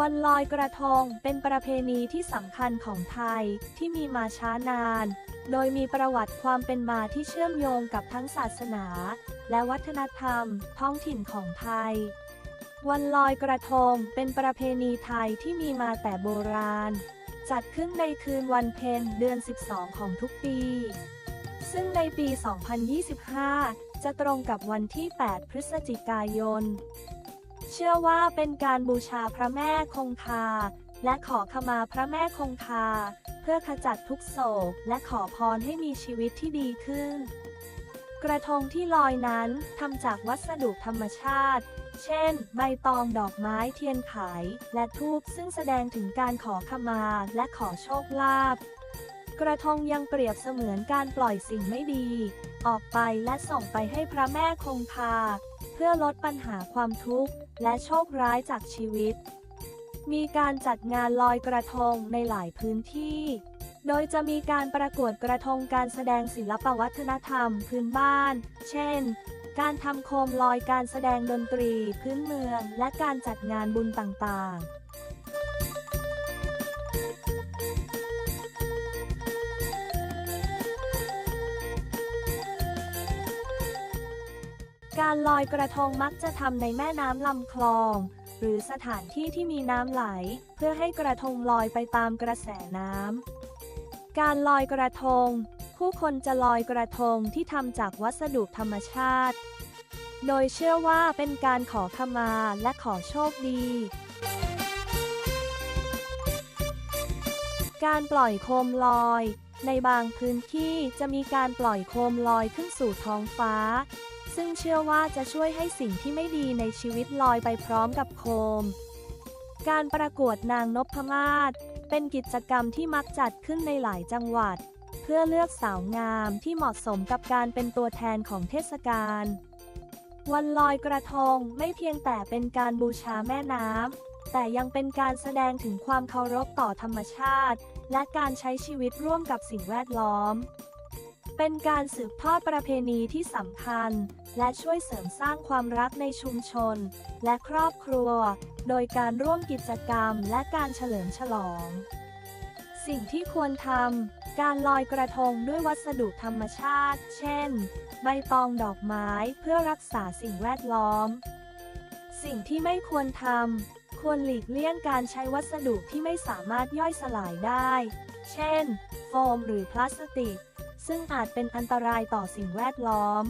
วันลอยกระทงเป็นประเพณีที่สำคัญของไทยที่มีมาช้านาน โดยมีประวัติความเป็นมาที่เชื่อมโยงกับทั้งศาสนา และวัฒนธรรม ท้องถิ่นของไทย วันลอยกระทงเป็นประเพณีไทยที่มีมาแต่โบราณ จัดขึ้นในคืนวันเพ็ญเดือน 12 ของทุกปี ซึ่งในปี 2025 จะตรงกับวันที่ 8 พฤศจิกายน เชื่อว่าเป็นการบูชาพระแม่คงคา และขอขมาพระแม่คงคา เพื่อขจัดทุกโศก และขอพรให้มีชีวิตที่ดีขึ้น กระทงที่ลอยนั้นทำจากวัสดุธรรมชาติ เช่น ใบตองดอกไม้เทียนไขและทูบซึ่งแสดงถึงการขอขมาและขอโชคลาภกระทงยังเปรียบเสมือนการปล่อยสิ่งไม่ดี ออกไปและส่งไปให้พระแม่คงคา พื่อลดปัญหาความทุกข์และโชคร้ายจากชีวิต มีการจัดงานลอยกระทงในหลายพื้นที่ โดยจะมีการประกวดกระทงการแสดงศิลปวัฒนธรรมพื้นบ้าน เช่น การทำโคมลอยการแสดงดนตรีพื้นเมือง และการจัดงานบุญต่างๆ การลอยกระทงมักจะทำในแม่น้ำลำคลอง หรือสถานที่ที่มีน้ำไหล เพื่อให้กระทงลอยไปตามกระแสน้ำ การลอยกระทง ผู้คนจะลอยกระทงที่ทำจากวัสดุธรรมชาติ โดยเชื่อว่าเป็นการขอขมาและขอโชคดี การปล่อยโคมลอย ในบางพื้นที่จะมีการปล่อยโคมลอยขึ้นสู่ท้องฟ้า ซึ่งเชื่อว่าจะช่วยให้สิ่งที่ไม่ดีในชีวิตลอยไปพร้อมกับโคม การประกวดนางนพมาศเป็นกิจกรรมที่มักจัดขึ้นในหลายจังหวัด เพื่อเลือกสาวงามที่เหมาะสมกับการเป็นตัวแทนของเทศกาลวันลอยกระทงไม่เพียงแต่เป็นการบูชาแม่น้ำ แต่ยังเป็นการแสดงถึงความเคารพต่อธรรมชาติ และการใช้ชีวิตร่วมกับสิ่งแวดล้อม เป็นการสืบทอดประเพณีที่สำคัญ และช่วยเสริมสร้างความรักในชุมชน และครอบครัว โดยการร่วมกิจกรรมและการเฉลิมฉลอง สิ่งที่ควรทำ การลอยกระทงด้วยวัสดุธรรมชาติ เช่น ใบตองดอกไม้เพื่อรักษาสิ่งแวดล้อม สิ่งที่ไม่ควรทำ ควรหลีกเลี่ยงการใช้วัสดุที่ไม่สามารถย่อยสลายได้ เช่น โฟมหรือพลาสติก ซึ่งอาจเป็นอันตรายต่อสิ่งแวดล้อม